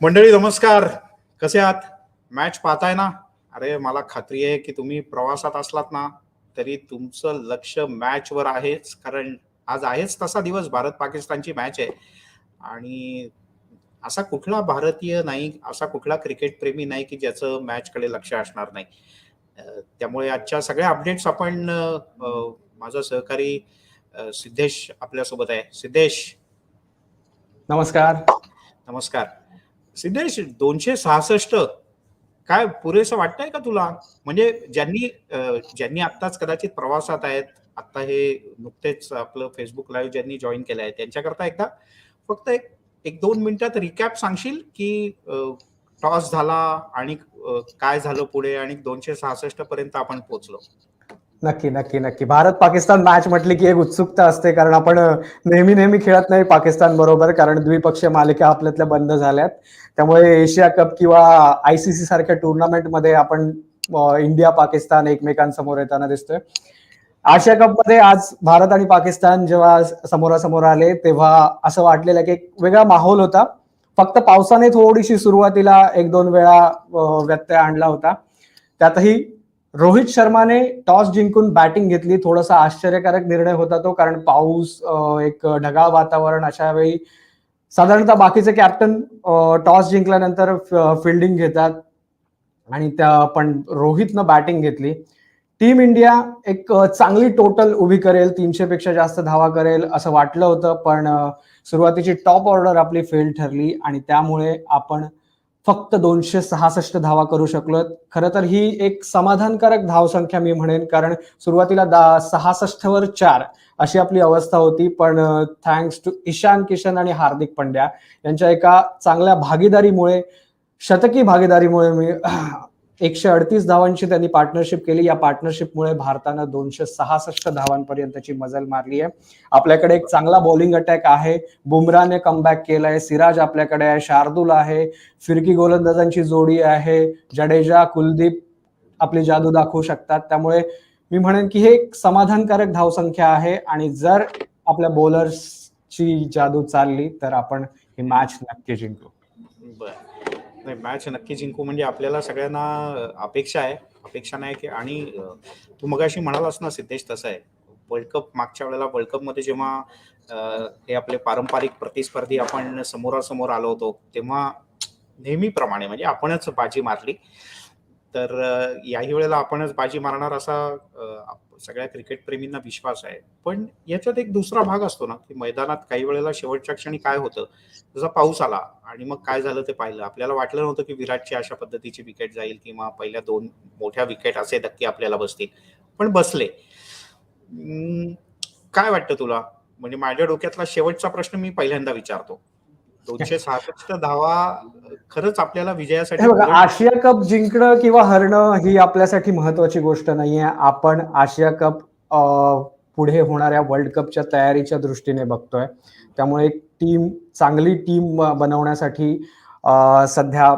मंडळी नमस्कार. कसे आहात? मॅच पाहताय ना? अरे मला खात्री आहे की तुम्ही प्रवासात असलात ना तरी तुमचं लक्ष मॅच वर आहेच. कारण आज आहेच तसा दिवस. भारत पाकिस्तानची मॅच आहे. आणि असा कुठला भारतीय नाही असा कुठला क्रिकेट प्रेमी नाही की ज्याचं मॅच कडे लक्ष असणार नाही. त्यामुळे आजच्या सगळ्या अपडेट्स आपण माझा सहकारी सिद्धेश आपल्यासोबत आहे. सिद्धेश. नमस्कार. नमस्कार. सिद्धेश दोनशे सहासष्ट. काय पुरेसं वाटतंय का तुला? म्हणजे ज्यांनी ज्यांनी आत्ताच कदाचित प्रवासात आहेत आता हे नुकतेच आपलं फेसबुक लाईव्ह ज्यांनी जॉईन केलं आहे त्यांच्याकरता एकदा फक्त एक एक दोन मिनिटात रिकॅप सांगशील की टॉस झाला आणि काय झालं पुढे आणि दोनशे सहासष्ट पर्यंत आपण पोहोचलो? नक्की नक्की नक्की. भारत पाकिस्तान मॅच म्हटली की एक उत्सुकता असते कारण आपण नेहमी नेहमी खेळत नाही पाकिस्तान बरोबर कारण द्विपक्षीय मालिका आपल्यातल्या बंद झाल्यात. त्यामुळे एशिया कप किंवा आयसीसी सारख्या टुर्नामेंटमध्ये आपण इंडिया पाकिस्तान एकमेकांसमोर येताना दिसतोय. आशिया कपमध्ये आज भारत आणि पाकिस्तान जेव्हा समोरासमोर आले तेव्हा असं वाटलेलं की एक वेगळा माहोल होता. फक्त पावसाने थोडीशी सुरुवातीला एक दोन वेळा व्यत्यय आणला होता. त्यातही रोहित शर्माने टॉस जिंकून बॅटिंग घेतली. थोडासा आश्चर्यकारक निर्णय होता तो कारण पाऊस एक ढगाळ वातावरण अशा वेळी साधारणतः बाकीचे कॅप्टन टॉस जिंकल्यानंतर फिल्डिंग घेतात. आणि त्या पण रोहितनं बॅटिंग घेतली. टीम इंडिया एक चांगली टोटल उभी करेल तीनशे पेक्षा जास्त धावा करेल असं वाटलं होतं. पण सुरुवातीची टॉप ऑर्डर आपली फेल ठरली. आणि त्यामुळे आपण फक्त दोनशे सहासष्ट धावा करू शकलो खरं तर ही एक समाधानकारक धावसंख्या मी म्हणेन कारण सुरुवातीला दा सहासष्ट वर चार अशी आपली अवस्था होती. पण थँक्स टू ईशान किशन आणि हार्दिक पंड्या यांच्या एका चांगल्या भागीदारीमुळे शतकी भागीदारीमुळे मी एकशे अडतीस धावांची त्यांनी पार्टनरशिप केली. या पार्टनरशिपमुळे भारतानं दोनशे सहासष्ट धावांपर्यंतची मजल मारली आहे. आपल्याकडे एक चांगला बॉलिंग अटॅक आहे. बुमराने कमबॅक केलाय. सिराज आपल्याकडे आहे. शार्दूल आहे. फिरकी गोलंदाजांची जोडी आहे. जडेजा कुलदीप आपली जादू दाखवू शकतात. त्यामुळे मी म्हणेन की हे एक समाधानकारक धावसंख्या आहे. आणि जर आपल्या बॉलर्सची जादू चालली तर आपण ही मॅच नक्की जिंकू. बर. नाही मॅच नक्की जिंकू. म्हणजे आपल्याला सगळ्यांना अपेक्षा आहे. अपेक्षा नाही की आणि तू तू मगाशी म्हणालास ना सिद्धेश तसं आहे. वर्ल्ड कप मागच्या वेळेला वर्ल्ड कपमध्ये जेव्हा हे आपले पारंपरिक प्रतिस्पर्धी आपण समोरासमोर आलो होतो तेव्हा नेहमीप्रमाणे म्हणजे आपणच बाजी मारली. तर याही वेळेला आपणच बाजी मारणार असा सगळ्या क्रिकेट प्रेमींना विश्वास आहे. पण याच्यात एक दुसरा भाग असतो ना की मैदानात काही वेळेला शेवटच्या क्षणी काय होतं? जसा पाऊस आला आणि मग काय झालं ते पाहिलं. आपल्याला वाटलं नव्हतं की विराटची अशा पद्धतीची विकेट जाईल किंवा पहिल्या दोन मोठ्या विकेट असे धक्के आपल्याला बसतील. पण बसले. काय वाटतं तुला? म्हणजे माझ्या डोक्यातला शेवटचा प्रश्न मी पहिल्यांदा विचारतो. दोनशे सहासष्ट धावा खरंच आपल्याला विजयासाठी बघा आशिया कप जिंकणं किंवा हरणं ही आपल्यासाठी महत्वाची गोष्ट नाहीये. आपण आशिया कप पुढे होणाऱ्या वर्ल्ड कपच्या तयारीच्या दृष्टीने बघतोय. त्यामुळे एक टीम चांगली टीम बनवण्यासाठी सध्या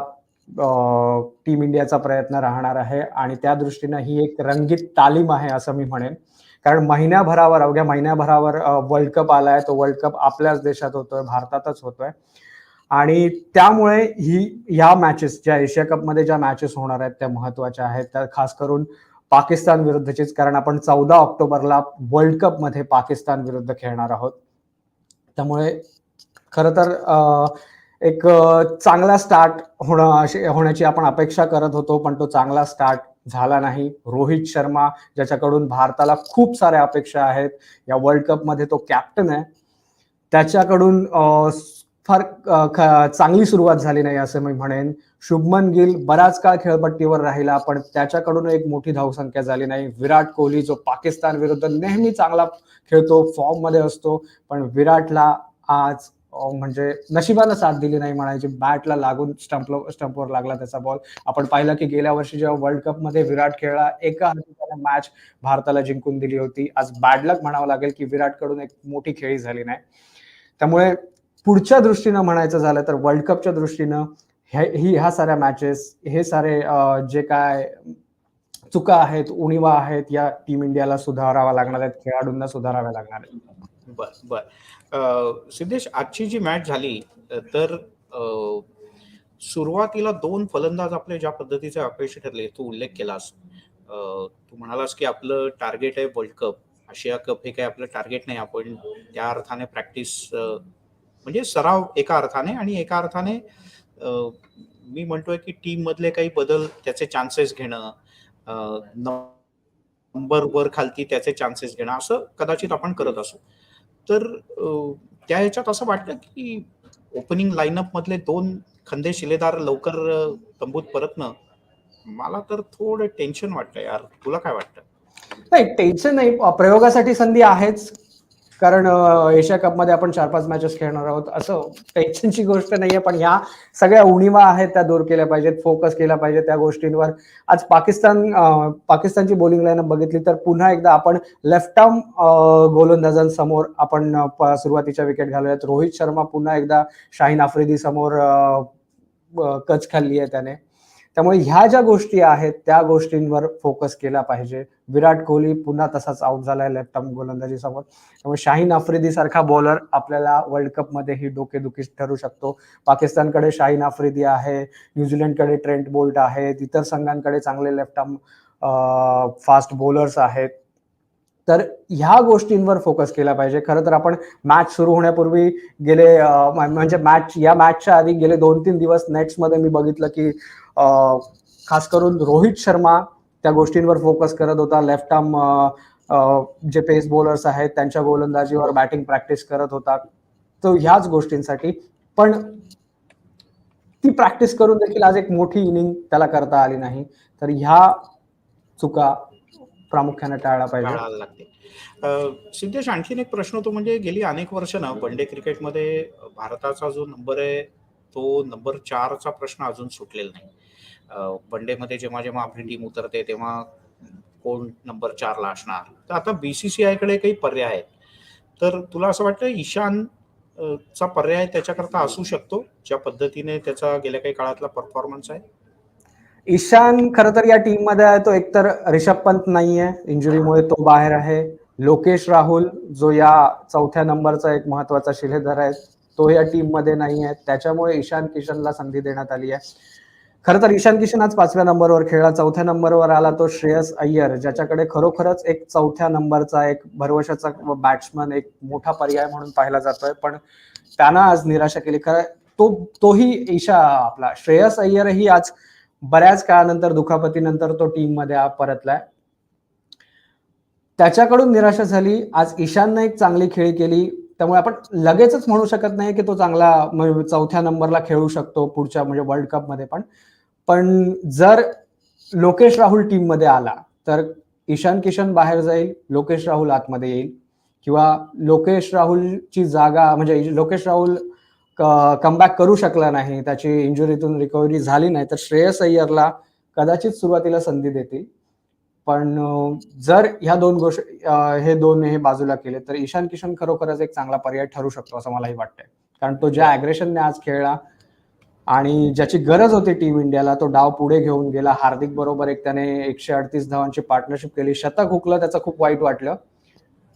टीम इंडियाचा प्रयत्न राहणार आहे. आणि त्या दृष्टीनं ही एक रंगीत तालीम आहे असं मी म्हणेन. कारण महिन्याभरावर अवघ्या महिन्याभरावर वर्ल्ड कप आलाय तो वर्ल्ड कप आपल्याच देशात होतोय भारतातच होतोय. आणि त्यामुळे ही ह्या मॅचेस ज्या एशिया कपमध्ये ज्या मॅचेस होणार आहेत त्या महत्त्वाच्या आहेत. त्या खास करून पाकिस्तान विरुद्धचीच कारण आपण चौदा ऑक्टोबरला वर्ल्ड कपमध्ये पाकिस्तान विरुद्ध खेळणार आहोत. त्यामुळे खरं तर एक चांगला स्टार्ट होणं अशी होण्याची आपण अपेक्षा करत होतो पण तो चांगला स्टार्ट झाला नाही. रोहित शर्मा ज्याच्याकडून भारताला खूप साऱ्या अपेक्षा आहेत या वर्ल्ड कपमध्ये तो कॅप्टन आहे. त्याच्याकडून फार ख- चांगली सुरुवात झाली नाही असं मी म्हणेन. शुभमन गिल बराच काळ खेळपट्टीवर राहिला पण त्याच्याकडून एक मोठी धावसंख्या झाली नाही. विराट कोहली जो पाकिस्तान विरुद्ध नेहमी चांगला खेळतो फॉर्ममध्ये असतो पण विराटला आज म्हणजे नशिबानं साथ दिली नाही म्हणायची. बॅटला लागून स्टंप स्टंपवर लागला त्याचा बॉल. आपण पाहिलं की गेल्या वर्षी जेव्हा वर्ल्ड कपमध्ये विराट खेळला एका त्याने मॅच भारताला जिंकून दिली होती. आज बॅड लक म्हणावं लागेल की विराटकडून एक मोठी खेळी झाली नाही. त्यामुळे पुढच्या दृष्टीनं म्हणायचं झालं तर वर्ल्ड कपच्या दृष्टीनं ही ह्या साऱ्या मॅचेस हे सारे जे काय चुका आहेत उणीवा आहेत या टीम इंडियाला सुधाराव्या लागणार आहेत खेळाडूंना सुधाराव्या लागणार आहेत. बर बर. सिद्धेश आजची जी मॅच झाली तर सुरुवातीला दोन फलंदाज आपले ज्या पद्धतीचे अपयशी ठरले तू उल्लेख केलास. तू म्हणालास की आपलं टार्गेट आहे वर्ल्ड कप आशिया कप हे काही आपलं टार्गेट नाही आपण त्या अर्थाने प्रॅक्टिस म्हणजे सराव एका अर्थाने आणि एका अर्थाने मी म्हणतोय की टीम मधले काही बदल त्याचे चान्सेस घेणं नंबर वर खालती त्याचे चान्सेस घेणं असं कदाचित आपण करत असू. तर त्या ह्याच्यात असं वाटतं की ओपनिंग लाईनअप मधले दोन खंदे शिलेदार लवकर तंबूत परतणं मला तर थोडं टेन्शन वाटतं यार. तुला काय वाटतं? नाही टेन्शन नाही. प्रयोगासाठी संधी आहेच. कारण एशिया कपमध्ये आपण चार पाच मॅचेस खेळणार आहोत असं टेन्शनची गोष्ट नाहीये पण ह्या सगळ्या उणीवा आहेत त्या दूर केल्या पाहिजेत फोकस केला पाहिजे त्या गोष्टींवर. आज पाकिस्तान पाकिस्तानची बॉलिंग लाईन बघितली तर पुन्हा एकदा आपण लेफ्ट आर्म गोलंदाजांसमोर आपण सुरुवातीच्या विकेट घालूयात. रोहित शर्मा पुन्हा एकदा शाहीन आफ्रिदी समोर कच खाल्ली आहे त्याने. त्यामुळे ह्या ज्या गोष्टी आहेत त्या गोष्टींवर फोकस केला पाहिजे. विराट कोहली पुन्हा तसाच आउट झालाय लेफ्ट आर्म गोलंदाजी त्यामुळे शाहीन आफ्रिदी सारखा बॉलर आपल्याला वर्ल्ड कपमध्ये ही डोकेदुखी ठरू शकतो. पाकिस्तानकडे शाहीन आफ्रिदी आहे न्यूझीलंडकडे ट्रेंट बोल्ट आहे इतर संघांकडे चांगले लेफ्ट आर्म फास्ट बॉलर्स आहेत. तर ह्या गोष्टींवर फोकस केला पाहिजे. खरं तर आपण मॅच सुरू होण्यापूर्वी गेले म्हणजे मॅच या मॅचच्या आधी गेले दोन तीन दिवस नेट्समध्ये मी बघितलं की खास करून रोहित शर्मा त्या गोष्टींवर फोकस करत होता. लेफ्ट आर्म जे पेस बॉलर्स आहेत त्यांच्या गोलंदाजीवर बॅटिंग प्रॅक्टिस करत होता. तो ह्याच गोष्टींसाठी. पण ती प्रॅक्टिस करून देखील आज एक मोठी इनिंग त्याला करता आली नाही. तर ह्या चुका प्रामुख्याने टाळला पाहिजे लागते सिद्धेश आणखीन एक प्रश्न होतो म्हणजे गेली अनेक वर्ष ना वन डे क्रिकेटमध्ये भारताचा जो नंबर आहे तो नंबर चारचा प्रश्न अजून सुटलेला नाही. वन डे मध्ये जेव्हा जेव्हा आपली टीम उतरते तेव्हा कोण नंबर चारला असणार? तर आता बीसीसीआयकडे काही पर्याय आहेत. तर तुला असं वाटतं ईशान चा पर्याय त्याच्याकरता असू शकतो ज्या पद्धतीने त्याचा गेल्या काही काळातला परफॉर्मन्स आहे? ईशान खरं तर या टीममध्ये आहे तो एकतर रिषभ पंत नाहीये इंजुरीमुळे तो बाहेर आहे. लोकेश राहुल जो या चौथ्या नंबरचा एक महत्त्वाचा शिलेदार आहे तो या टीममध्ये नाही आहे त्याच्यामुळे ईशान किशनला संधी देण्यात आली आहे. खरं तर ईशान किशन आज पाचव्या नंबरवर खेळला चौथ्या नंबरवर आला तो श्रेयस अय्यर ज्याच्याकडे खरोखरच एक चौथ्या नंबरचा एक भरवशाचा बॅट्समन एक मोठा पर्याय म्हणून पाहिला जातोय. पण त्यानं आज निराशा केली. खरं तो तोही ईशा आपला. श्रेयस अय्यरही आज बऱ्याच काळानंतर दुखापतीनंतर तो टीममध्ये परतलाय. त्याच्याकडून निराशा झाली. आज ईशाननं एक चांगली खेळी केली. त्यामुळे आपण लगेचच म्हणू शकत नाही की तो चांगला म्हणजे चौथ्या नंबरला खेळू शकतो पुढच्या म्हणजे वर्ल्ड कपमध्ये पण. पण जर लोकेश राहुल टीममध्ये आला तर ईशान किशन बाहेर जाईल लोकेश राहुल आतमध्ये येईल. किंवा लोकेश राहुलची जागा म्हणजे लोकेश राहुल कमबॅक करू शकला नाही त्याची इंजुरीतून रिकव्हरी झाली नाही तर श्रेयस अय्यरला कदाचित सुरुवातीला संधी देतील. पण जर ह्या दोन गोष्टी हे दोन हे बाजूला केले तर ईशान किशन खरोखरच एक चांगला पर्याय ठरू शकतो असं मलाही वाटतंय. कारण तो ज्या अग्रेशनने आज खेळला आणि ज्याची गरज होती टीम इंडियाला तो डाव पुढे घेऊन गेला. हार्दिक बरोबर एक त्याने एकशे अडतीस धावांची पार्टनरशिप केली. शतक हुकलं त्याचं खूप वाईट वाटलं.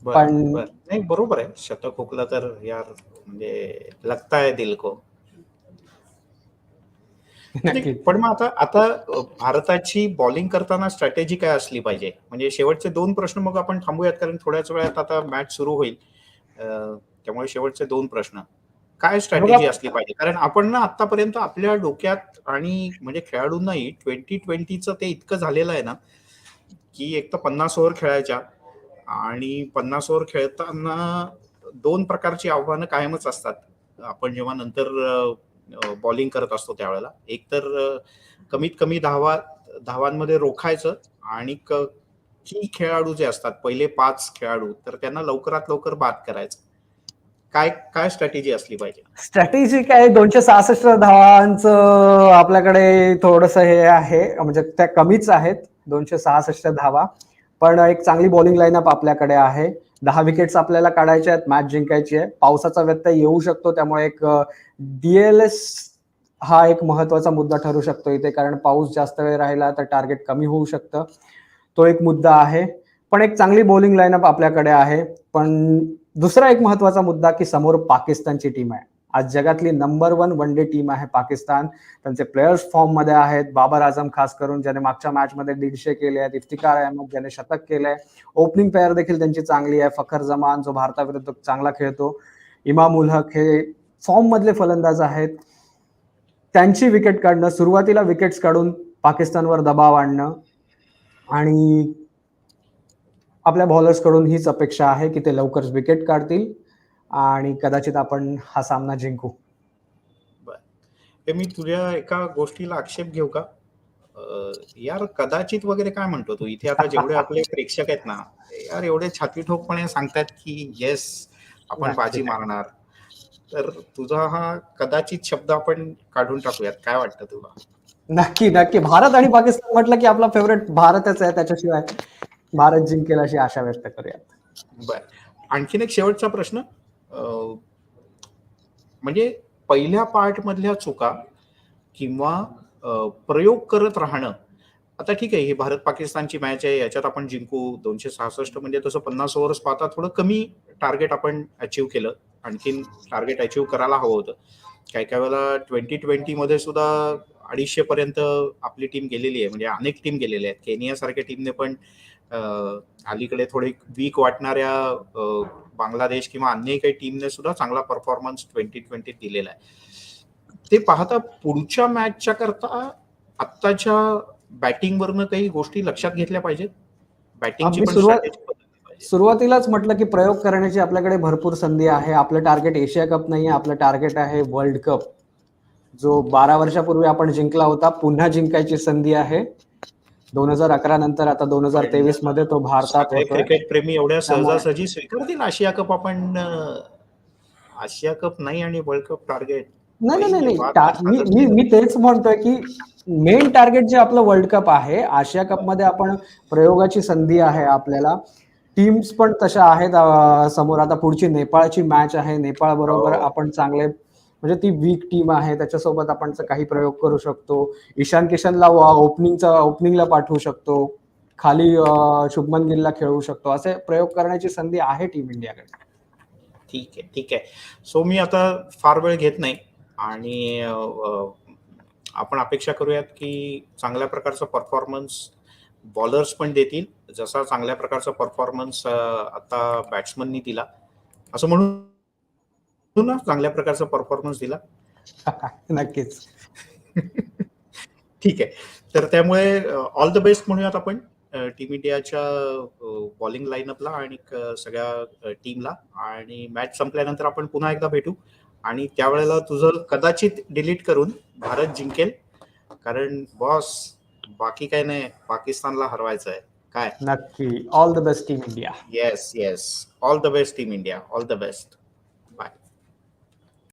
पण- नाही बरोबर आहे. शतक हुकलं तर यार म्हणजे लगता है दिल को. पण मग आता आता भारताची बॉलिंग करताना स्ट्रॅटेजी काय असली पाहिजे? म्हणजे शेवटचे दोन प्रश्न मग आपण थांबूयात कारण थोड्याच वेळात आता मॅच सुरू होईल. त्यामुळे शेवटचे दोन प्रश्न. काय स्ट्रॅटेजी असली पाहिजे? कारण आपण ना आतापर्यंत आपल्या डोक्यात आणि म्हणजे खेळाडूंनाही ट्वेंटी ट्वेंटीचं ते इतकं झालेलं आहे ना की एक तर पन्नास ओव्हर खेळायच्या आणि पन्नास ओव्हर खेळताना दोन प्रकारची आव्हानं कायमच असतात. आपण जेव्हा नंतर बॉलिंग करत असतो त्यावेळेला. एक तर कमीत कमी धावा धावांमध्ये रोखायचं आणि की खेळाडू जे असतात पहिले पाच खेळाडू तर त्यांना लवकरात लवकर बाद करायचं. काय काय स्ट्रॅटेजी असली पाहिजे? स्ट्रॅटेजी काय? दोनशे सहासष्ट धावांचं आपल्याकडे थोडस हे आहे. म्हणजे त्या कमीच आहेत दोनशे सहासष्ट धावा. पण एक चांगली बॉलिंग लाईनअप आपल्याकडे आहे. दहा विकेट्स आपल्याला काढायचे आहेत मॅच जिंकायची आहे. पावसाचा व्यत्यय येऊ शकतो त्यामुळे एक डीएलएस हा एक महत्त्वाचा मुद्दा ठरू शकतो इथे कारण पाऊस जास्त वेळ राहिला तर टार्गेट कमी होऊ शकतं. तो एक मुद्दा आहे. पण एक चांगली बॉलिंग लाईनअप आपल्याकडे आहे. पण दुसरा एक महत्त्वाचा मुद्दा की समोर पाकिस्तानची टीम आहे. आज जगातली number one one day team आहे पाकिस्तान. त्यांचे प्लेयर्स फॉर्ममध्ये आहेत. बाबर आझम खास करून ज्याने मागच्या मॅच मध्ये दीडशे केले आहेत. इफ्तिकार अहमद ज्याने शतक केलंय ओपनिंग पेअर देखील त्यांची चांगली आहे. फखर जमान जो भारताविरुद्ध चांगला खेळतो. इमाम उल हक हे फॉर्म मधले फलंदाज आहेत. त्यांची विकेट काढणं सुरुवातीला विकेट्स काढून पाकिस्तानवर दबाव आणणं आणि आपल्या बॉलर्सकडून हीच अपेक्षा आहे की ते लवकरच विकेट काढतील. आणि कदाचित आपण हा सामना जिंकू. मी तुझ्या एका गोष्टीला आक्षेप घेऊ का? यार कदाचित वगैरे काय म्हणतो तू? इथे आता जेवढे आपले प्रेक्षक आहेत ना यार एवढे छाती ठोकपणे सांगतात की येस आपण. बाजी मारणार. तर तुझा हा कदाचित शब्द आपण काढून टाकूयात. काय वाटतं तुला? नक्की नक्की. भारत आणि पाकिस्तान म्हटलं की आपला फेवरेट भारतच आहे त्याच्याशिवाय भारत जिंकेल अशी आशा व्यक्त करूयात. बर. आणखीन एक शेवटचा प्रश्न. म्हणजे पहिल्या पार्टमधल्या चुका किंवा प्रयोग करत राहणं आता ठीक आहे ही भारत पाकिस्तानची मॅच आहे याच्यात आपण जिंकू दोनशे सहासष्ट म्हणजे तसं पन्नास ओव्हर्स पाहता थोडं कमी टार्गेट आपण अचीव्ह केलं आणखीन टार्गेट अचीव करायला हवं होतं. काही काही वेळेला ट्वेंटी ट्वेंटीमध्ये सुद्धा अडीचशे पर्यंत आपली टीम गेलेली आहे म्हणजे अनेक टीम गेलेल्या आहेत. केनियासारख्या टीमने पण अलीकडे थोडे वीक वाटणाऱ्या बांगलादेश किंवा अन्य काही टीमने सुद्धा चांगला परफॉर्मन्स ट्वेंटी ट्वेंटी दिलेला आहे. ते पाहता पुढच्या मॅचच्या करता आत्ताच्या बॅटिंग वरनं काही गोष्टी लक्षात घेतल्या पाहिजेत? बॅटिंगची. सुरुवातीलाच म्हटलं की प्रयोग करण्याची आपल्याकडे भरपूर संधी आहे. आपलं टार्गेट एशिया कप नाही आपलं टार्गेट आहे वर्ल्ड कप जो बारा वर्षापूर्वी आपण जिंकला होता पुन्हा जिंकायची संधी आहे. दोन हजार अकरा नंतर आता दोन हजार तेवीसमध्ये तो भारतात क्रिकेट प्रेमी एवढ्या सहजासहजी स्वीकारतील? आशिया कप आपण आशिया कप नाही आणि वर्ल्ड कप टार्गेट नाही नाही नाही, मी मी तेच म्हणतोय की मेन टार्गेट जे आपलं वर्ल्ड कप आहे आशिया कपमध्ये आपण प्रयोगाची संधी आहे आपल्याला. टीम्स पण तशा आहेत समोर. आता पुढची नेपाळची मॅच आहे नेपाळ बरोबर हो. आपण चांगले म्हणजे ती वीक टीम आहे त्याच्यासोबत आपण काही प्रयोग करू शकतो. ईशान किशनला ओपनिंगचा ओपनिंगला पाठवू शकतो. खाली शुभमन गिलला खेळवू शकतो. असे प्रयोग करण्याची संधी आहे टीम इंडियाकडे. ठीक आहे ठीक आहे. सो मी आता फार वेळ घेत नाही आणि आपण अपेक्षा करूयात की चांगल्या प्रकारचा परफॉर्मन्स बॉलर्स पण देतील. जसा चांगल्या प्रकारचा परफॉर्मन्स आता बॅट्समननी दिला. असं म्हणून ना चांगल्या प्रकारचा परफॉर्मन्स दिला. नक्कीच. ठीक आहे. तर त्यामुळे ऑल द बेस्ट म्हणूयात आपण टीम इंडियाच्या बॉलिंग लाईनअपला आणि सगळ्या टीमला आणि मॅच संपल्यानंतर आपण पुन्हा एकदा भेटू. आणि त्यावेळेला तुझं कदाचित डिलीट करून भारत जिंकेल. कारण बॉस बाकी काय नाही. पाकिस्तानला हरवायचं आहे काय? नक्की. All the best team India. Yes yes all the best team India. All the best